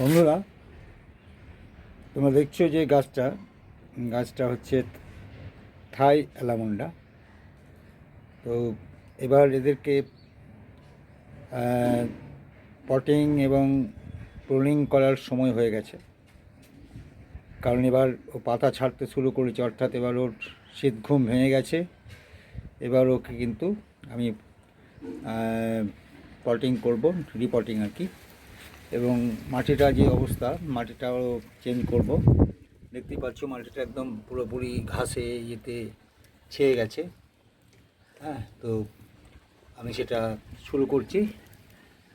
বন্ধুরা, তোমরা দেখছ যে গাছটা গাছটা হচ্ছে থাই অ্যালামন্ডা তো এবার এদেরকে পটিং এবং প্রোলিং করার সময় হয়ে গেছে। কারণ এবার ও পাতা ছাড়তে শুরু করেছে, অর্থাৎ এবার ওর শীত ঘুম ভেঙে গেছে। এবার ওকে কিন্তু আমি পটিং করব রিপটিং আর কি। এবং মাটিটা যে অবস্থা, মাটিটাও চেঞ্জ করব। দেখতেই পাচ্ছ মাটিটা একদম পুরোপুরি ঘাসে ইয়েতে ছেয়ে গেছে। হ্যাঁ তো আমি সেটা শুরু করছি।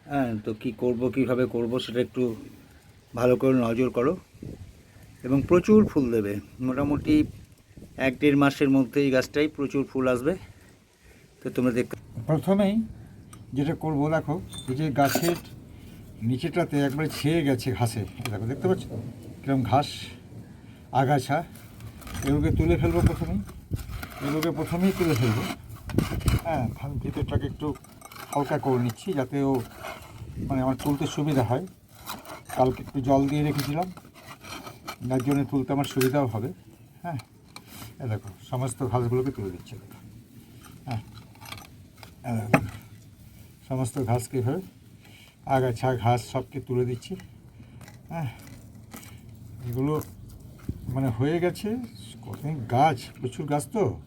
হ্যাঁ তো কী করব, কীভাবে করব সেটা একটু ভালো করে নজর করো। এবং প্রচুর ফুল দেবে। মোটামুটি এক দেড় মাসের মধ্যে এই গাছটাই প্রচুর ফুল আসবে। তো তোমরা দেখ প্রথমেই যেটা করব, দেখো যে গাছের নিচেটাতে একবারে ছেয়ে গেছে ঘাসে। দেখো, দেখতে পাচ্ছ? তো কীরকম ঘাস, আগাছা। এগুলোকে তুলে ফেলব প্রথমেই। এগুলোকে প্রথমেই তুলে ফেলব। হ্যাঁ ধান ভিতরটাকে একটু হালকা করে নিচ্ছি যাতে ও মানে আমার তুলতে সুবিধা হয়। কালকে একটু জল দিয়ে রেখেছিলাম। যার জন্য তুলতে আমার সুবিধাও হবে। হ্যাঁ এ দেখো, সমস্ত ঘাসগুলোকে তুলে দিচ্ছি। হ্যাঁ সমস্ত ঘাসকে এভাবে আগাছা, ঘাস সবকে তুলে দিচ্ছি। হ্যাঁ এগুলো মানে হয়ে গেছে। কতদিন? গাছ, প্রচুর গাছ তো।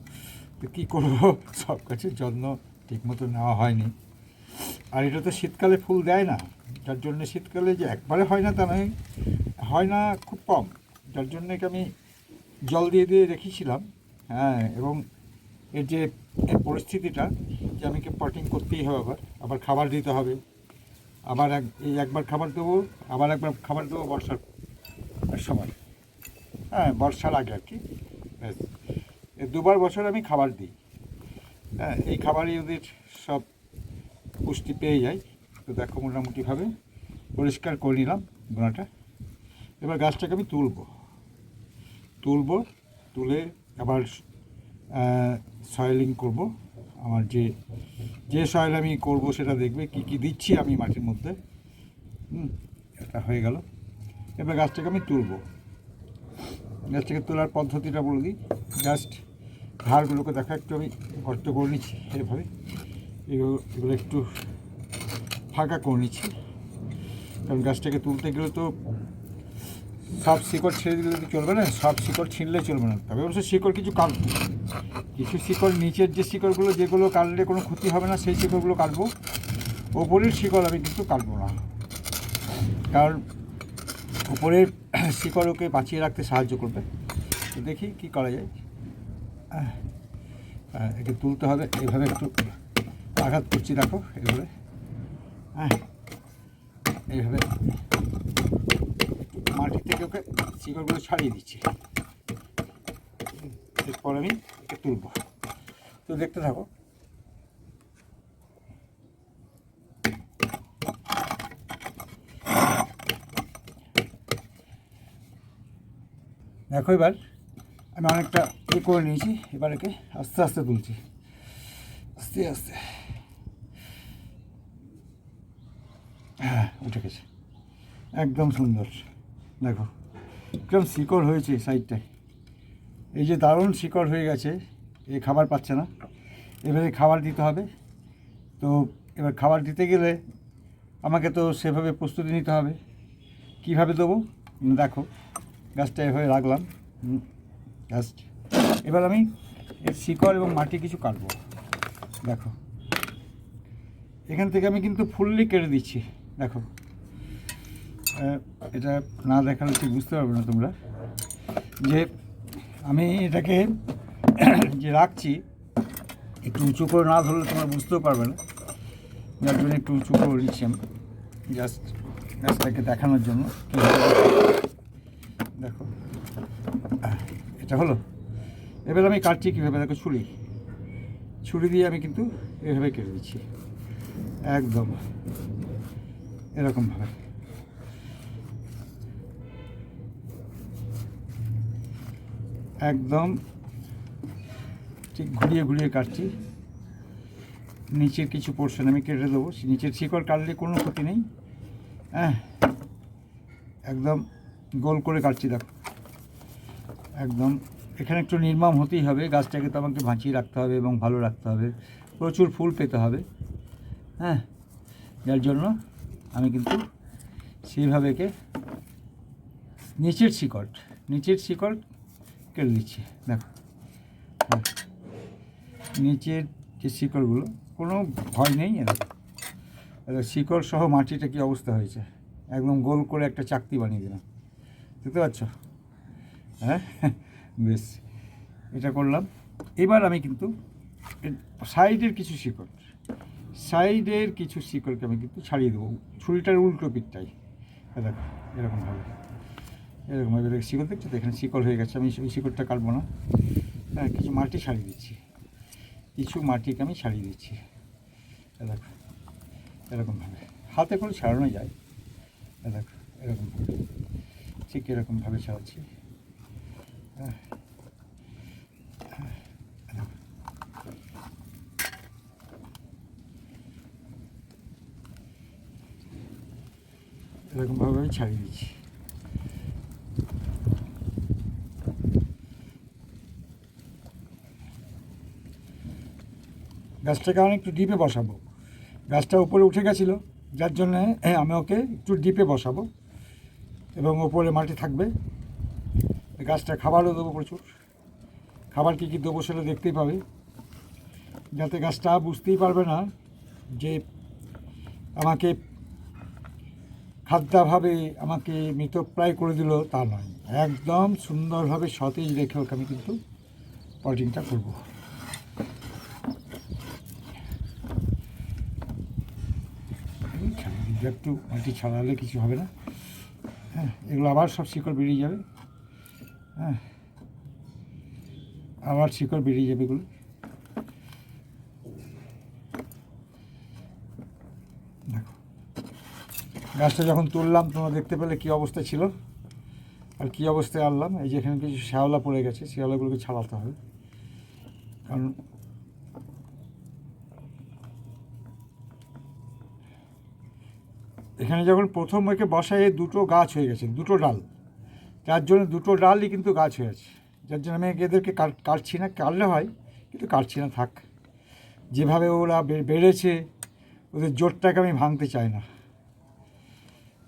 তো কী করব? সব গাছের যত্ন ঠিকমতো নেওয়া হয়নি। আর এটা তো শীতকালে ফুল দেয় না। যার জন্য শীতকালে যে একবারে হয় না তা নয়, হয় না খুব কম। যার জন্য আমি জল দিয়ে দিয়ে রেখেছিলাম। হ্যাঁ এবং এর যে পরিস্থিতিটা যে আমি পটিং করতেই হবে আবার। আবার খাবার দিতে হবে। আবার এক এই একবার খাবার দেবো, আবার একবার খাবার দেবো, বর্ষার সময়। হ্যাঁ বর্ষার আগে আর কি। দুবার বছর আমি খাবার দিই। হ্যাঁ এই খাবারই ওদের সব পুষ্টি পেয়ে যায়। তো দেখো মোটামুটিভাবে পরিষ্কার করে নিলাম গোনাটা এবার গাছটাকে আমি তুলবো। তুলবো, তুলে আবার সয়েলিং করব। আমার যে যে সয়েল আমি করব সেটা দেখবে, কি কি দিচ্ছি আমি মাটির মধ্যে। হুম, এটা হয়ে গেল। এবার গাছটাকে আমি তুলবো। গাছটাকে তোলার পদ্ধতিটা বলে দিই। জাস্ট ধারগুলোকে দেখা, একটু আমি গর্ত করে নিচ্ছি এভাবে। এগুলো এগুলো একটু ফাঁকা করে নিচ্ছি। কারণ গাছটাকে তুলতে গেলে তো সব শিকড় ছেড়ে দিলে তো চলবে না, সব শিকড় ছিঁড়লে চলবে না। তবে অবশ্য শিকড় কিছু কাটবো। কিছু শিকড়, নিচের যে শিকড়গুলো, যেগুলো কাটলে কোনো ক্ষতি হবে না, সেই শিকড়গুলো কাটবো। ওপরের শিকড় আমি কিন্তু কাটবো না। কারণ উপরের শিকড় ওকে বাঁচিয়ে রাখতে সাহায্য করবে। তো দেখি কি করা যায়। একে তুলতে হবে। এইভাবে একটু আঘাত করছি, দেখো এইভাবে হ্যাঁ এইভাবে। মাটি থেকে ওকে শিকড়গুলো ছাড়িয়ে দিচ্ছি। এরপর আমি একে তুলব। তো দেখতে থাকো। দেখো এবার আমি অনেকটা এ করে নিয়েছি, এবার একে আস্তে আস্তে তুলছি। আস্তে আস্তে। হ্যাঁ উঠে গেছে। একদম সুন্দর। দেখো একদম শিকড় হয়েছে সাইডটায় এই যে দারুণ শিকড় হয়ে গেছে, এ খাবার পাচ্ছে না। এবারে খাবার দিতে হবে। তো এবার খাবার দিতে গেলে আমাকে তো সেভাবে প্রস্তুতি নিতে হবে। কীভাবে দেবো? দেখো, গাছটা এভাবে রাখলাম। জাস্ট এবার আমি এর শিকড় এবং মাটি কিছু কাটবো। দেখো, এখান থেকে আমি কিন্তু ফুললি কেটে দিচ্ছি। দেখো এটা না দেখালে ঠিক বুঝতে পারবে না তোমরা। যে আমি এটাকে যে রাখছি, একটু উঁচু করে না ধরলে তোমরা বুঝতেও পারবে না। যার জন্য একটু উঁচু করে নিচ্ছি আমি জাস্ট গাছটাকে দেখানোর জন্য। দেখো, এটা হলো। এবার আমি কাটছি কীভাবে? দেখো, ছুরি। ছুরি দিয়ে আমি কিন্তু এভাবে কেটে দিচ্ছি। একদম। এরকমভাবে। একদম ঠিক ঘুরিয়ে ঘুরিয়ে কাটছি। নিচের কিছু পোর্শন আমি কেটে দেবো। নিচের শিকড় কাটলে কোনো ক্ষতি নেই। হ্যাঁ একদম গোল করে কাটছি, দেখো। একদম এখানে একটু নির্মম হতেই হবে। গাছটাকে তো আমাকে ভাঁচিয়ে রাখতে হবে এবং ভালো রাখতে হবে। প্রচুর ফুল পেতে হবে। হ্যাঁ যার জন্য আমি কিন্তু সেইভাবে একে নিচের শিকড় নিচের শিকড় কেটে দিচ্ছি। দেখো। নিচের যে শিকড়গুলো, কোনো ভয় নেই এ দেখো শিকড় সহ মাটিটা কী অবস্থা হয়েছে? একদম গোল করে একটা চাকতি বানিয়ে দিলাম। দেখতে পাচ্ছ? হ্যাঁ? বেশ। এটা করলাম। এবার আমি কিন্তু সাইডের কিছু শিকড়, সাইডের কিছু শিকড়কে আমি কিন্তু ছাড়িয়ে দেবো। ছুরিটার উল্টো পিঠটাই। দেখো এরকমভাবে এরকমভাবে শিকড় দেখছ। তো? এখানে শিকড় হয়ে গেছে। আমি ওই শিকড়টা কাটবো না। হ্যাঁ কিছু মাটি ছাড়িয়ে দিচ্ছি। কিছু মাটিকে আমি ছাড়িয়ে দিচ্ছি। দেখো এরকমভাবে হাতে করে ছাড়ানো যায়। দেখো এরকমভাবে ঠিক এরকমভাবে ছাড়াচ্ছি। হ্যাঁ, এরকমভাবে আমি ছাড়িয়ে দিচ্ছি। গাছটাকে আমি একটু ডিপে বসাবো। গাছটা উপরে উঠে গেছিল, যার জন্যে আমি ওকে একটু ডিপে বসাবো। এবং ওপরে মাটি থাকবে। গাছটা খাবারও দেবো প্রচুর। খাবার কী কী দেবো সেটা দেখতেই পাবে। যাতে গাছটা বুঝতেই পারবে না যে আমাকে খাদ্যাভাবে আমাকে মৃতপ্রায় করে দিল তা নয়। একদম সুন্দরভাবে সতেজ রেখে ওকে আমি কিন্তু পটিংটা করব এই একটু মাটি ছাড়ালে কিছু হবে না। হ্যাঁ এগুলো আবার সব শিকড় বেরিয়ে যাবে। হ্যাঁ আবার শিকড় বেরিয়ে যাবে এগুলো। দেখো, গাছটা যখন তুললাম, তোমরা দেখতে পেলে কী অবস্থা ছিল আর কী অবস্থায় আনলাম। এই যে এখানে কিছু শ্যাওলা পড়ে গেছে, শ্যাওলাগুলোকে ছাড়াতে হবে। কারণ এখানে যখন প্রথম একে বসায় দুটো গাছ হয়ে গেছে, দুটো ডাল। যার জন্য দুটো ডালই কিন্তু গাছ হয়ে আছে যার জন্য আমি এদেরকে কাটছি না, কাটলে হয়, কিন্তু কাটছি না, থাক। যেভাবে ওরা বেড়েছে, ওদের জোরটাকে আমি ভাঙতে চাই না।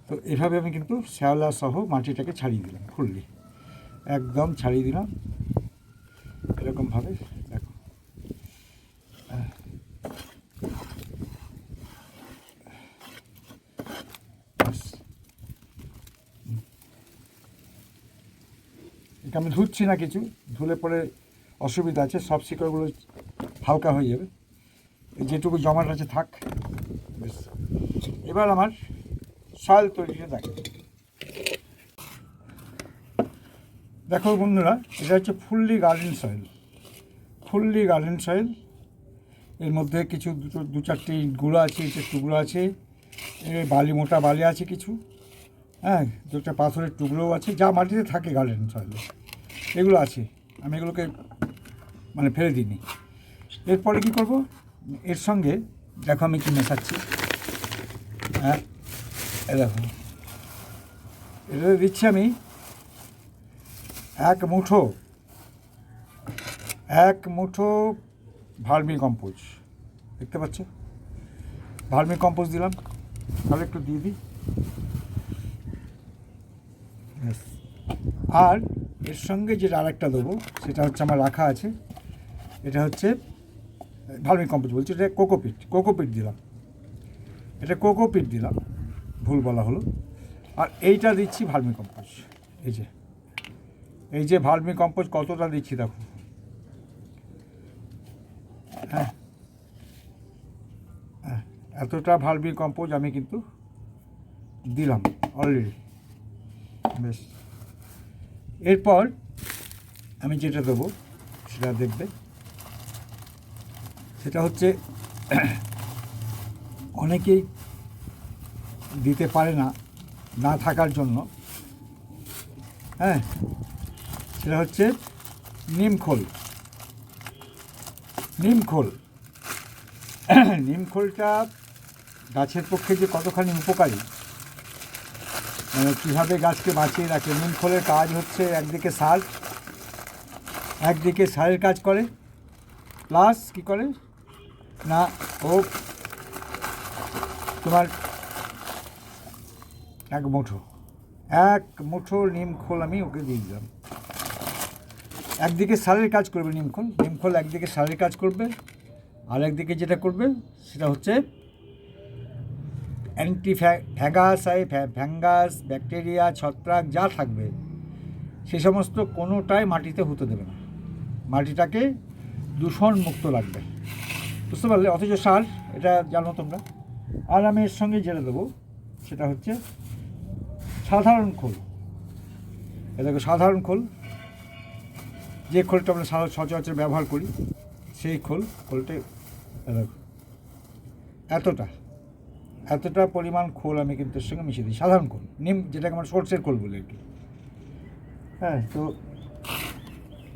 তো এভাবে আমি কিন্তু শ্যাওলা সহ মাটিটাকে ছাড়িয়ে দিলাম, খুললি। একদম ছাড়িয়ে দিলাম, এরকমভাবে দেখো হ্যাঁ। ব্যাস। হুম। এটা আমি ধুচ্ছি না কিছু, ধুলে পরে অসুবিধা আছে, সব শিকড়গুলো হালকা হয়ে যাবে। যেটুকু জমাট আছে থাক বেশ এবার আমার সয়েল তৈরিটা দেখো। দেখো বন্ধুরা, এটা হচ্ছে fully garden soil fully garden soil এর মধ্যে কিছু দুটো, দু চারটি গুঁড়ো আছে ইটের টুকরো আছে এর বালি, মোটা বালি আছে কিছু হ্যাঁ দুটা পাথরের টুকরোও আছে, যা মাটিতে থাকে গার্ডেন সয়েলে এগুলো আছে। আমি এগুলোকে মানে ফেলে দিইনি। এরপরে কী করব? এর সঙ্গে, দেখো আমি কি মেশাচ্ছি। হ্যাঁ দেখো। এটাতে দিচ্ছি আমি এক মুঠো এক মুঠো ভার্মি কম্পোজ। দেখতে পাচ্ছ? ভার্মি কম্পোজ দিলাম। তাহলে একটু দিয়ে দিই। আর এর সঙ্গে যেটা আরেকটা দেবো সেটা হচ্ছে আমার রাখা আছে। এটা হচ্ছে ভার্মি কম্পোজ বলছি এটা কোকোপিট কোকোপিট দিলাম। এটা কোকোপিট দিলাম ভুল বলা হলো। আর এইটা দিচ্ছি ভার্মি কম্পোজ এই যে এই যে ভার্মি কম্পোজ কতটা দিচ্ছি দেখো। হ্যাঁ হ্যাঁ, এতটা ভার্মি কম্পোজ আমি কিন্তু দিলাম অলরেডি বেশ। এরপর আমি যেটা দেবো, সেটা দেখবে। সেটা হচ্ছে, অনেকেই দিতে পারে না না থাকার জন্য। হ্যাঁ? সেটা হচ্ছে নিমখোল নিমখোল নিমখোলটা গাছের পক্ষে যে কতখানি উপকারী মানে কীভাবে গাছকে বাঁচিয়ে রাখে? নিম খোলের কাজ হচ্ছে একদিকে সার, একদিকে সারের কাজ করে। প্লাস কি করে? না, ও তোমার এক মুঠো এক মুঠো নিম খোল আমি ওকে দিয়ে দিলাম। একদিকে সারের কাজ করবে নিমখোল নিমখোল একদিকে সারের কাজ করবে, আর একদিকে যেটা করবে সেটা হচ্ছে অ্যান্টি ফ্যাগাসাই ফ্যাঙ্গাস, ব্যাকটেরিয়া, ছত্রাক, যা থাকবে, সে সমস্ত কোনোটাই মাটিতে হতে দেবে না। মাটিটাকে দূষণ মুক্ত রাখবে। বুঝতে পারলে? অথচ সার, এটা জানো তোমরা? আর আমি এর সঙ্গে যেটা দেবো। সেটা হচ্ছে সাধারণ খোল। এ দেখো, সাধারণ খোল। যে খোলটা আমরা সচরাচর ব্যবহার করি, সেই খোল, খোলটা এতটা। এতটা পরিমাণ খোল আমি কিন্তু এর সঙ্গে মিশিয়ে দিই। সাধারণ খোল, নিম যেটাকে আমরা সর্ষের খোল বলি আর কি। হ্যাঁ তো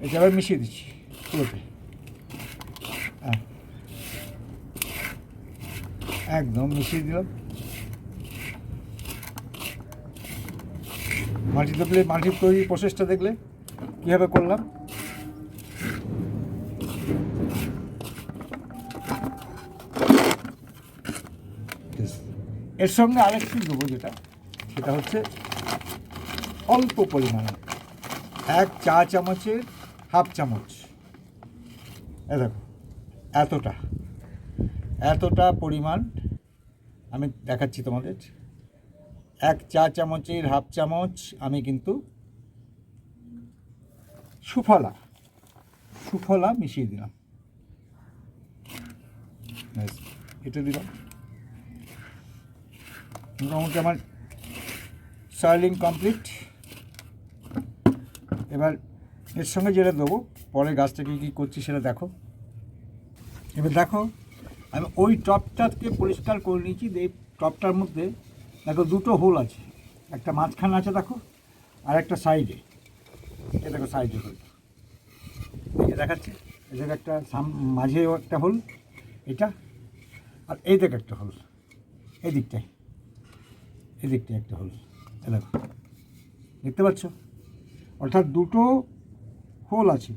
এটা আবার মিশিয়ে দিচ্ছি পুরোটাই। হ্যাঁ। একদম মিশিয়ে দিলাম। মাটি দেখলে মাটির তৈরি প্রসেসটা দেখলে কীভাবে করলাম? এর সঙ্গে আরেকটু দেবো যেটা, সেটা হচ্ছে অল্প পরিমাণে এক চা চামচের হাফ চামচ। এ দেখো, এতটা এতটা পরিমাণ, আমি দেখাচ্ছি তোমাদের, এক চা চামচের হাফ চামচ আমি কিন্তু সুফলা সুফলা মিশিয়ে দিলাম। এটা দিলাম। মোটামুটি আমার সার্লিং কমপ্লিট এবার এর সঙ্গে যেটা দেবো পরে গাছটাকে কী করছি সেটা দেখো। এবার দেখো, আমি ওই টপটাকে পরিষ্কার করে নিয়েছি এই টপটার মধ্যে দেখো দুটো হোল আছে। একটা মাঝখানে আছে দেখো, আর একটা সাইডে এ। দেখো সাইডে হোল। এই দেখাচ্ছে এদের একটা সাম- মাঝেও একটা হোল এটা। আর এই দিকে একটা হোল এই দিকটায়। এই দিকটায় একটা হোল। এ দেখো। দেখতে পাচ্ছ? অর্থাৎ দুটো হোল আছে।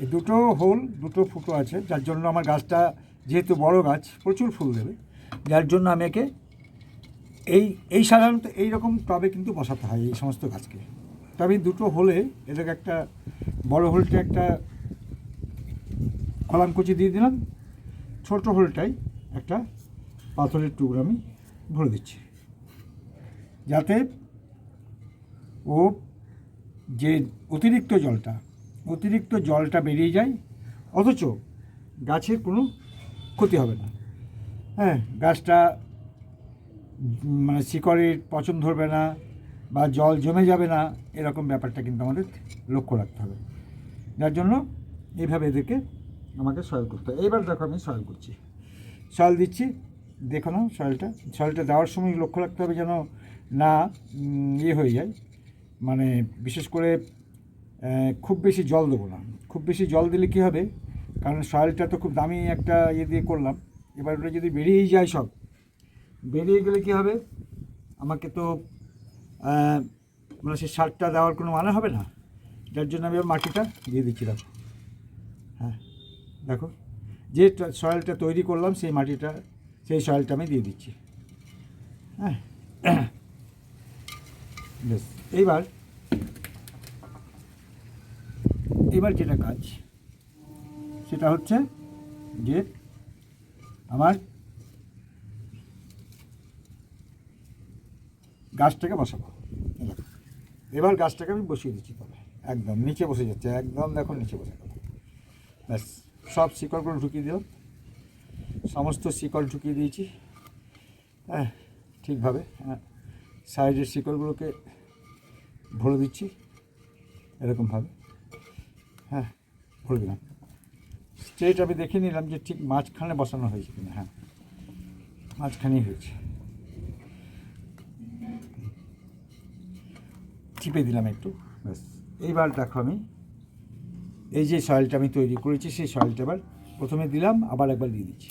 এই দুটো হোল, দুটো ফুটো আছে, যার জন্য আমার গাছটা যেহেতু বড় গাছ, প্রচুর ফুল দেবে। যার জন্য আমি একে এই এই সাধারণত এই রকম টবে কিন্তু বসাতে হয় এই সমস্ত গাছকে। তবে দুটো হোলে এদেরকে একটা বড় হোলটা একটা কলামকুচি দিয়ে দিলাম। ছোট হোলটাই একটা পাথরের টুকরো আমি ভরে দিচ্ছি। যাতে ও যে অতিরিক্ত জলটা অতিরিক্ত জলটা বেরিয়ে যায়, অথচ গাছের কোনো ক্ষতি হবে না। হ্যাঁ গাছটা মানে শিকড়ের পচন ধরবে না বা জল জমে যাবে না, এরকম ব্যাপারটা কিন্তু আমাদের লক্ষ্য রাখতে হবে। যার জন্য এইভাবে এদেরকে আমাকে সয়েল করতে হবে। এইবার দেখো আমি সয়েল করছি। সয়েল দিচ্ছি, দেখো না সয়েলটা সয়েলটা দেওয়ার সময় লক্ষ্য রাখতে হবে যেন না ইয়ে হয়ে যায়। মানে বিশেষ করে খুব বেশি জল দেবো না। খুব বেশি জল দিলে কী হবে? কারণ সয়েলটা তো খুব দামি একটা ইয়ে দিয়ে করলাম। এবার ওটা যদি বেরিয়েই যায় সব, বেরিয়ে গেলে কী হবে? আমাকে তো মানে সে সারটা দেওয়ার কোনো মানে হবে না। যার জন্য আমি মাটিটা দিয়ে দিচ্ছি হ্যাঁ দেখো। যে সয়েলটা তৈরি করলাম, সেই মাটিটা, সেই সয়েলটা আমি দিয়ে দিচ্ছি। হ্যাঁ বেশ, এইবার এবার যেটা কাজ, সেটা হচ্ছে যে আমার গাছটাকে বসাবো। এবার গাছটাকে আমি বসিয়ে দিচ্ছি তবে একদম নিচে বসে যাচ্ছে, একদম দেখো নিচে বসে গেল। ব্যাস, সব শিকড়গুলো ঢুকিয়ে দিলাম। সমস্ত শিকড় ঢুকিয়ে দিয়েছি। হ্যাঁ ঠিকভাবে হ্যাঁ। সাইডের শিকড়গুলোকে ভরে দিচ্ছি, এরকমভাবে। হ্যাঁ ভরে দিলাম। স্ট্রেট আমি দেখে নিলাম যে ঠিক মাঝখানে বসানো হয়েছে কিনা। হ্যাঁ মাঝখানেই হয়েছে। চিপে দিলাম একটু, ব্যাস। এইবার দেখো আমি, এই যে সয়েলটা আমি তৈরি করেছি, সেই সয়েলটা এবার প্রথমে দিলাম, আবার একবার দিয়ে দিচ্ছি।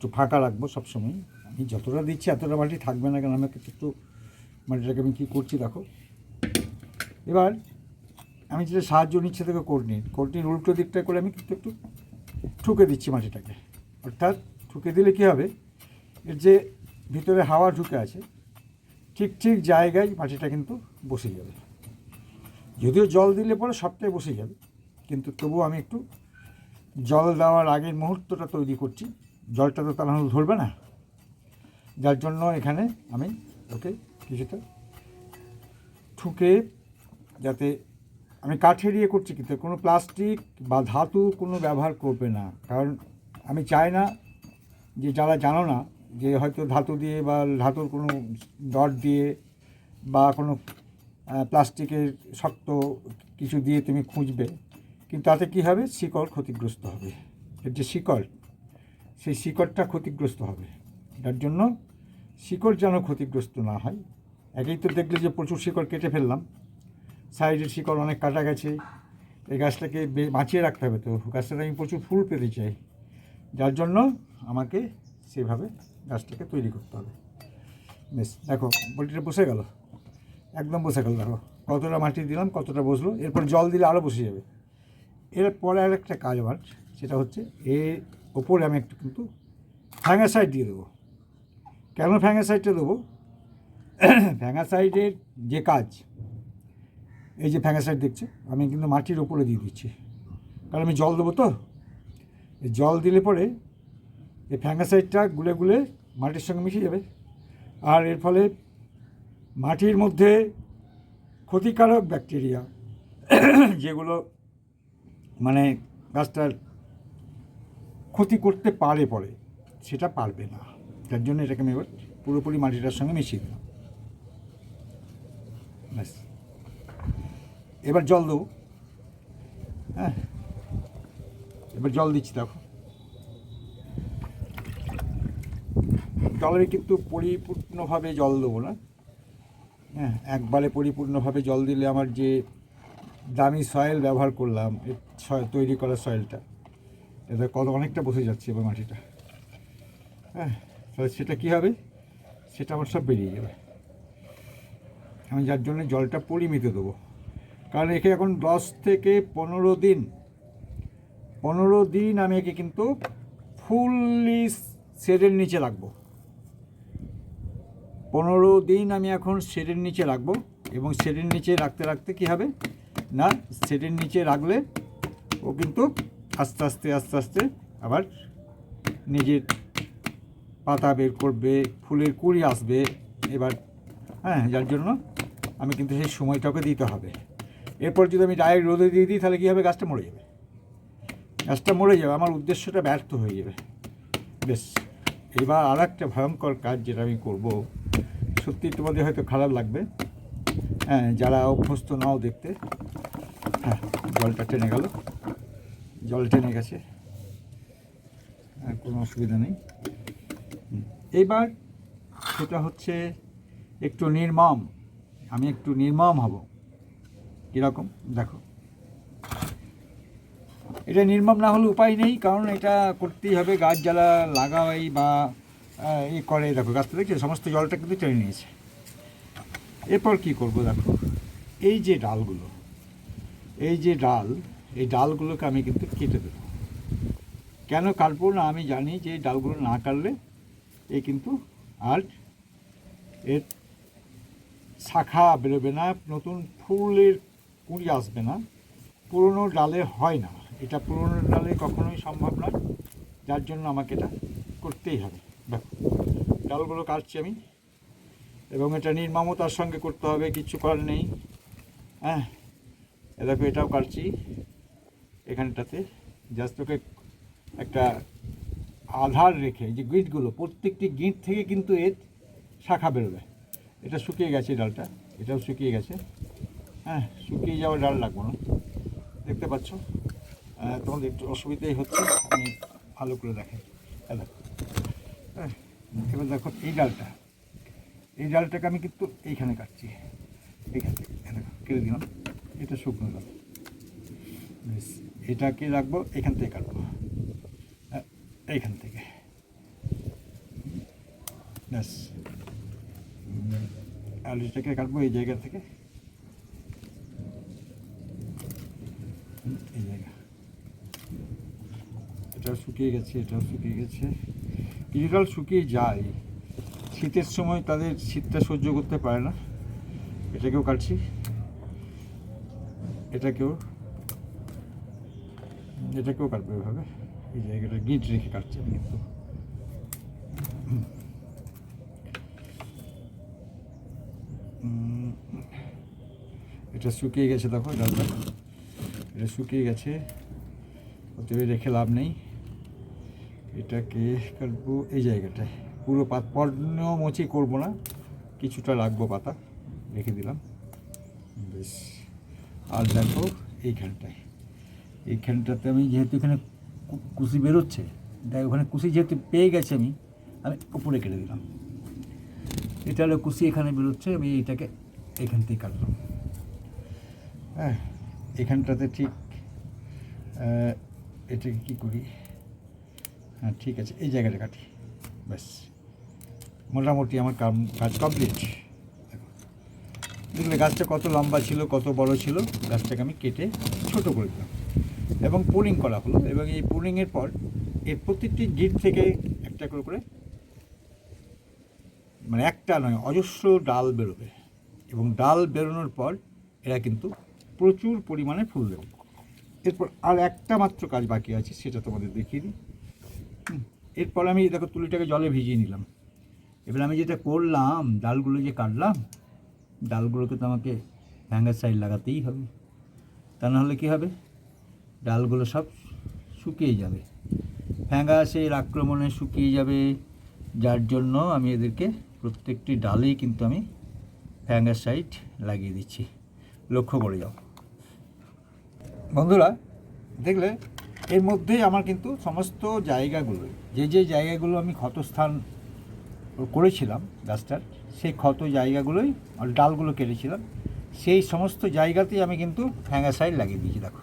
একটু ফাঁকা রাখব সবসময়। আমি যতটা দিচ্ছি এতটা মাটি থাকবে না কেন? আমাকে একটু মাটিটাকে আমি কী করছি দেখো। এবার আমি যেটা সাহায্য নিচ্ছে থেকে কোর্টনির কোর্টনির উল্টো দিকটা করে আমি কিন্তু একটু ঠুকে দিচ্ছি মাটিটাকে অর্থাৎ ঠুকে দিলে কী হবে? এর যে ভিতরে হাওয়া ঢুকে আছে, ঠিক ঠিক জায়গায় মাটিটা কিন্তু বসে যাবে। যদিও জল দিলে পরে সবটাই বসে যাবে, কিন্তু তবুও আমি একটু জল দেওয়ার আগের মুহূর্তটা তৈরি করছি। জলটা তো তাহলে ধরবে না। যার জন্য এখানে আমি ওকে কিছুটা ঠুকে যাতে আমি কাঠের ইয়ে করছি কিন্তু কোনো প্লাস্টিক বা ধাতু কোনো ব্যবহার করবে না। কারণ আমি চাই না যে যারা জানো না যে হয়তো ধাতু দিয়ে বা ধাতুর কোনো ডট দিয়ে বা কোনো প্লাস্টিকের শক্ত কিছু দিয়ে তুমি খুঁজবে। কিন্তু তাতে কী হবে? শিকড় ক্ষতিগ্রস্ত হবে। এর যে শিকড় সেই শিকড়টা ক্ষতিগ্রস্ত হবে। যার জন্য শিকড় যেন ক্ষতিগ্রস্ত না হয়। একেই তো দেখলে যে প্রচুর শিকড় কেটে ফেললাম। সাইডের শিকড় অনেক কাটা গেছে। এই গাছটাকে বাঁচিয়ে রাখতে হবে তো। গাছটাতে আমি প্রচুর ফুল পেতে চাই। যার জন্য আমাকে সেভাবে গাছটাকে তৈরি করতে হবে। বেশ, দেখো, বলটিটা বসে গেল। একদম বসে গেল, দেখো। কতটা মাটি দিলাম, কতটা বসল। এরপর জল দিলে আরও বসে যাবে। এরপরে আর একটা কাজ আমার সেটা হচ্ছে এর ওপরে আমি একটু কিন্তু ফ্যাঙ্গাসাইড দিয়ে দেবো। কেন ফ্যাঙ্গাসাইডটা দেবো? ফ্যাঙ্গাসাইডের যে কাজ, এই যে ফ্যাঙ্গাসাইড দেখছে, আমি কিন্তু মাটির ওপরে দিয়ে দিচ্ছি। কারণ আমি জল দেবো তো। এই জল দিলে পরে এই ফ্যাঙ্গাসাইডটা গুলে গুলে মাটির সঙ্গে মিশে যাবে। আর এর ফলে মাটির মধ্যে ক্ষতিকারক ব্যাকটেরিয়া, যেগুলো মানে গাছটার ক্ষতি করতে পারে পরে, সেটা পারবে না। যার জন্য এটাকে আমি এবার পুরোপুরি মাটিটার সঙ্গে মিশিয়ে দিলাম। ব্যাস। এবার জল দেবো। হ্যাঁ। এবার জল দিচ্ছি, দেখো। জলের কিন্তু পরিপূর্ণভাবে জল দেবো না। হ্যাঁ একবারে পরিপূর্ণভাবে জল দিলে আমার যে দামি সয়েল ব্যবহার করলাম তৈরি করা সয়েলটা এটা কত অনেকটা বসে যাচ্ছে এবার মাটিটা। হ্যাঁ তাহলে সেটা কী হবে? সেটা আমার সব বেরিয়ে যাবে। আমি যার জন্য জলটা পরিমিত দেবো। কারণ একে এখন দশ থেকে পনেরো দিন পনেরো দিন আমি একে কিন্তু ফুললি শেডের নিচে রাখব পনেরো দিন আমি এখন শেডের নিচে রাখব এবং শেডের নিচে রাখতে রাখতে কী হবে? না, শেডের নিচে রাখলে ও কিন্তু আস্তে আস্তে আস্তে আস্তে আবার নিজের পাতা বের করবে, ফুলের কুড়ি আসবে এবার হ্যাঁ যার জন্য আমি কিন্তু সেই সময়টাকে দিতে হবে। এরপর যদি আমি ডাইরেক্ট রোদে দিয়ে দিই, তাহলে কী হবে? গাছটা মরে যাবে। গাছটা মরে যাবে, আমার উদ্দেশ্যটা ব্যর্থ হয়ে যাবে। বেশ, এবার আর একটা ভয়ঙ্কর কাজ যেটা আমি করব, সত্যি তোমাদের হয়তো খারাপ লাগবে হ্যাঁ যারা অভ্যস্ত নাও দেখতে হ্যাঁ জলটা টেনে গেল। জল টেনে গেছে। আর কোনো অসুবিধা নেই। এইবার সেটা হচ্ছে একটু নির্মম। আমি একটু নির্মম হব। কীরকম? দেখো। এটা নির্মম না হলে উপায় নেই, কারণ এটা করতেই হবে। গাছ জ্বালা লাগাই বা ই করে, দেখো, গাছটা দেখছে? সমস্ত জলটা কিন্তু টেনে নিয়েছে। এরপর কি করব, দেখো? এই যে ডালগুলো, এই যে ডাল এই ডালগুলোকে আমি কিন্তু কেটে দেবো। কেন কাটবো না আমি জানি যে এই ডালগুলো না কাটলে এ কিন্তু আর এর শাখা বেরোবে না, নতুন ফুলের কুঁড়ি আসবে না। পুরনো ডালে হয় না। এটা পুরনো ডালে কখনোই সম্ভব নয়। যার জন্য আমাকে এটা করতেই হবে। দেখো, ডালগুলো কাটছি আমি। এবং এটা নির্মমতার সঙ্গে করতে হবে কিচ্ছু করার নেই। হ্যাঁ দেখো এটাও কাটছি। এখানটাতে। জাস্ট ওকে একটা আধার রেখে যে গিঁটগুলো প্রত্যেকটি গিঁট থেকে কিন্তু এর শাখা বেরোবে। এটা শুকিয়ে গেছে ডালটা, এটাও শুকিয়ে গেছে। হ্যাঁ শুকিয়ে যাওয়া ডাল লাগবো না। দেখতে পাচ্ছ? তোমাদের একটু অসুবিধাই হচ্ছে, আমি ভালো করে দেখো। হ্যাঁ এবার দেখো এই ডালটা। এই ডালটাকে আমি কিন্তু এইখানে কাটছি। এইখান থেকে কেটে দিলাম। এটা শুকনো ডাল। বেশ এটাকে রাখব, এখান থেকে কাটবো। এইখান থেকে। ব্যাস। আলুটাকে কাটবো এই জায়গা থেকে। এই জায়গা। এটাও শুকিয়ে গেছে, এটাও শুকিয়ে গেছে। কিছুকাল শুকিয়ে যায়। শীতের সময় তাদের শীতটা সহ্য করতে পারে না। এটাকেও কাটছি। এটাকেও এটাকেও কাটবো এভাবে। এই জায়গাটা গিট রেখে কাটছি আমি কিন্তু। এটা শুকিয়ে গেছে, দেখো ডালটা এটা শুকিয়ে গেছে অতএব রেখে লাভ নেই। এটাকে কাটবো এই জায়গাটায়। পুরো পাত পর্ণ মোচি করব না, কিছুটা রাখব পাতা, রেখে দিলাম। বেশ। আর দেখো, এইখানটায়। এইখানটাতে আমি যেহেতু এখানে কুশি বেরোচ্ছে দেখ ওখানে কুশি যেহেতু পেয়ে গেছে আমি আমি উপরে কেটে দিলাম। এটা হলো কুশি এখানে বেরোচ্ছে, আমি এটাকে এখান থেকে কাটলাম। হ্যাঁ এখানটাতে ঠিক এটাকে কী করি? হ্যাঁ ঠিক আছে, এই জায়গাটা কাটি, ব্যাস। মোটামুটি আমার কাজ কমপ্লিট। দেখলে গাছটা কত লম্বা ছিল, কত বড় ছিল, গাছটাকে আমি কেটে ছোট করে দিলাম। এবং পুলিং করা হলো এবং এই পুলিংয়ের পর এর প্রতিটি গিট থেকে একটা করে করে মানে একটা নয়, অজস্র ডাল বেরোবে। এবং ডাল বেরোনোর পর এরা কিন্তু প্রচুর পরিমাণে ফুল দেবে। এরপর আর একটা মাত্র কাজ বাকি আছে, সেটা তোমাদের দেখিয়ে দিই। এরপর আমি দেখো তুলিটাকে জলে ভিজিয়ে নিলাম। এবার আমি যেটা করলাম, ডালগুলো যে কাটলাম, ডালগুলোকে তো আমাকে হ্যাঙ্গার সাইড লাগাতেই হবে। তা নাহলে কী হবে? ডালগুলো সব শুকিয়ে যাবে। ফ্যাঙ্গাসের আক্রমণে শুকিয়ে যাবে। যার জন্য আমি এদেরকে প্রত্যেকটি ডালেই কিন্তু আমি ফ্যাঙ্গাসাইড লাগিয়ে দিচ্ছি। লক্ষ্য করে যাও। বন্ধুরা, দেখলে এর মধ্যেই আমার কিন্তু সমস্ত জায়গাগুলো, যে যে জায়গাগুলো আমি ক্ষতস্থান করেছিলাম গাছটার, সেই ক্ষত জায়গাগুলোই আর ডালগুলো কেটেছিলাম, সেই সমস্ত জায়গাতেই আমি কিন্তু ফ্যাঙ্গাসাইড লাগিয়ে দিয়েছি, দেখো।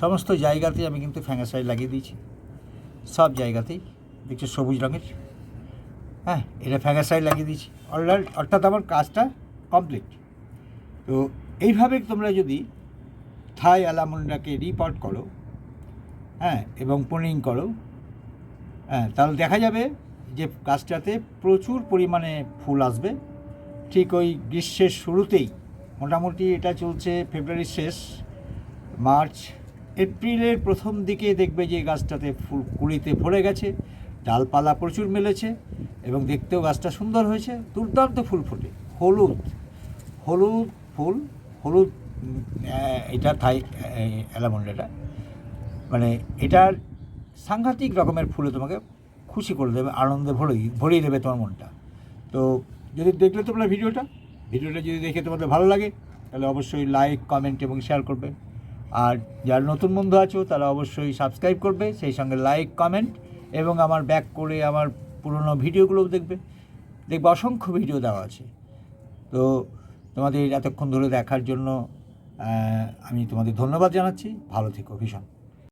সমস্ত জায়গাতেই আমি কিন্তু ফ্যাঙ্গাসাইড লাগিয়ে দিয়েছি। সব জায়গাতেই। দেখছ সবুজ রঙের। হ্যাঁ এটা ফ্যাঙ্গাসাইড লাগিয়ে দিয়েছি। অর্ডার অর্থাৎ আমার কাজটা কমপ্লিট তো এইভাবে তোমরা যদি থাই অ্যালামন্ডাকে রিপোর্ট করো হ্যাঁ এবং পুনিং করো হ্যাঁ তাহলে দেখা যাবে যে গাছটাতে প্রচুর পরিমাণে ফুল আসবে। ঠিক ওই গ্রীষ্মের শুরুতেই। মোটামুটি এটা চলছে ফেব্রুয়ারির শেষ মার্চ এপ্রিলের প্রথম দিকে দেখবে যে গাছটাতে ফুল কুড়িতে ভরে গেছে, ডালপালা প্রচুর মেলেছে এবং দেখতেও গাছটা সুন্দর হয়েছে। দুর্দান্ত ফুল ফোটে, হলুদ হলুদ ফুল, হলুদ এটা থাই অ্যালামন্ডাটা। মানে এটার সাংঘাতিক রকমের ফুলে তোমাকে খুশি করে দেবে, আনন্দে ভরে, ভরিয়ে দেবে তোমার মনটা। তো যদি দেখলে তোমরা ভিডিওটা ভিডিওটা যদি দেখে তোমাদের ভালো লাগে, তাহলে অবশ্যই লাইক কমেন্ট এবং শেয়ার করবে। আর যারা নতুন বন্ধু আছো, তারা অবশ্যই সাবস্ক্রাইব করবে, সেই সঙ্গে লাইক কমেন্ট এবং আমার ব্যাক করে আমার পুরনো ভিডিওগুলো দেখবে। দেখবে অসংখ্য ভিডিও দেওয়া আছে। তো তোমাদের এতক্ষণ ধরে দেখার জন্য আমি তোমাদের ধন্যবাদ জানাচ্ছি। ভালো থেকো, ভীষণ।